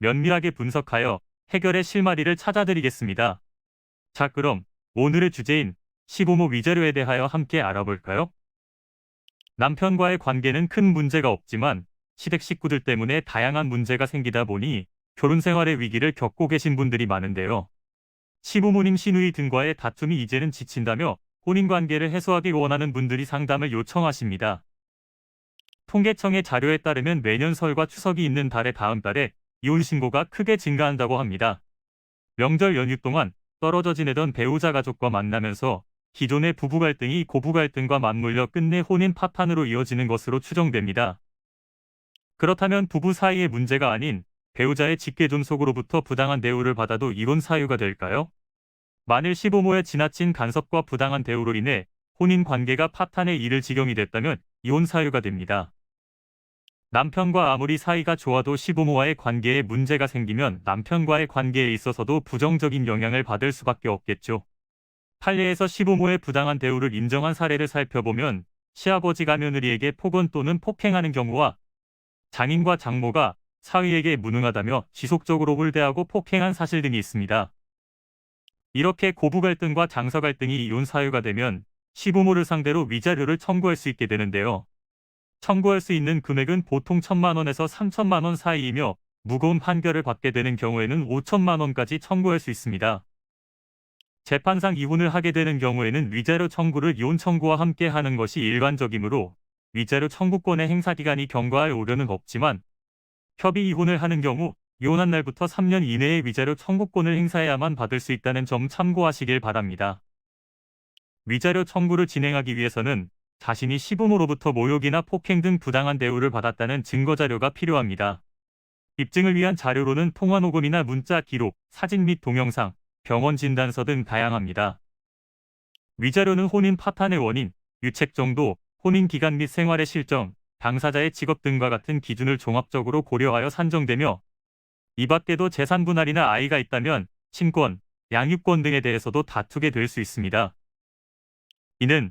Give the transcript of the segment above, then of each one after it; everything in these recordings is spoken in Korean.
면밀하게 분석하여 해결의 실마리를 찾아드리겠습니다. 자, 그럼 오늘의 주제인 시부모 위자료에 대하여 함께 알아볼까요? 남편과의 관계는 큰 문제가 없지만 시댁 식구들 때문에 다양한 문제가 생기다 보니 결혼 생활의 위기를 겪고 계신 분들이 많은데요. 시부모님 시누이 등과의 다툼이 이제는 지친다며 혼인 관계를 해소하기 원하는 분들이 상담을 요청하십니다. 통계청의 자료에 따르면 매년 설과 추석이 있는 달의 다음 달에 이혼 신고가 크게 증가한다고 합니다. 명절 연휴 동안 떨어져 지내던 배우자 가족과 만나면서 기존의 부부 갈등이 고부 갈등과 맞물려 끝내 혼인 파탄으로 이어지는 것으로 추정됩니다. 그렇다면 부부 사이의 문제가 아닌 배우자의 직계존속으로부터 부당한 대우를 받아도 이혼 사유가 될까요? 만일 시부모의 지나친 간섭과 부당한 대우로 인해 혼인 관계가 파탄에 이를 지경이 됐다면 이혼 사유가 됩니다. 남편과 아무리 사이가 좋아도 시부모와의 관계에 문제가 생기면 남편과의 관계에 있어서도 부정적인 영향을 받을 수밖에 없겠죠. 판례에서 시부모의 부당한 대우를 인정한 사례를 살펴보면 시아버지가 며느리에게 폭언 또는 폭행하는 경우와 장인과 장모가 사위에게 무능하다며 지속적으로 홀대하고 폭행한 사실 등이 있습니다. 이렇게 고부 갈등과 장서 갈등이 이혼 사유가 되면 시부모를 상대로 위자료를 청구할 수 있게 되는데요. 청구할 수 있는 금액은 보통 1천만 원에서 3천만 원 사이이며 무거운 판결을 받게 되는 경우에는 5천만 원까지 청구할 수 있습니다. 재판상 이혼을 하게 되는 경우에는 위자료 청구를 이혼 청구와 함께 하는 것이 일반적이므로 위자료 청구권의 행사 기간이 경과할 우려는 없지만 협의 이혼을 하는 경우 이혼한 날부터 3년 이내에 위자료 청구권을 행사해야만 받을 수 있다는 점 참고하시길 바랍니다. 위자료 청구를 진행하기 위해서는 자신이 시부모로부터 모욕이나 폭행 등 부당한 대우를 받았다는 증거 자료가 필요합니다. 입증을 위한 자료로는 통화 녹음이나 문자 기록, 사진 및 동영상, 병원 진단서 등 다양합니다. 위자료는 혼인 파탄의 원인, 유책 정도, 혼인 기간 및 생활의 실정, 당사자의 직업 등과 같은 기준을 종합적으로 고려하여 산정되며 이 밖에도 재산 분할이나 아이가 있다면 친권, 양육권 등에 대해서도 다투게 될 수 있습니다. 이는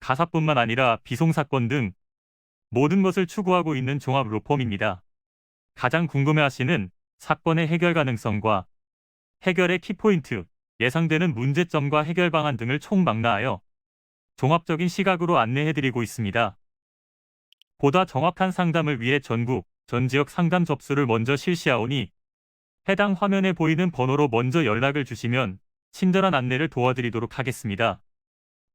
가사뿐만 아니라 비송사건 등 모든 것을 추구하고 있는 종합 로펌입니다. 가장 궁금해하시는 사건의 해결 가능성과 해결의 키포인트, 예상되는 문제점과 해결 방안 등을 총망라하여 종합적인 시각으로 안내해드리고 있습니다. 보다 정확한 상담을 위해 전국, 전 지역 상담 접수를 먼저 실시하오니 해당 화면에 보이는 번호로 먼저 연락을 주시면 친절한 안내를 도와드리도록 하겠습니다.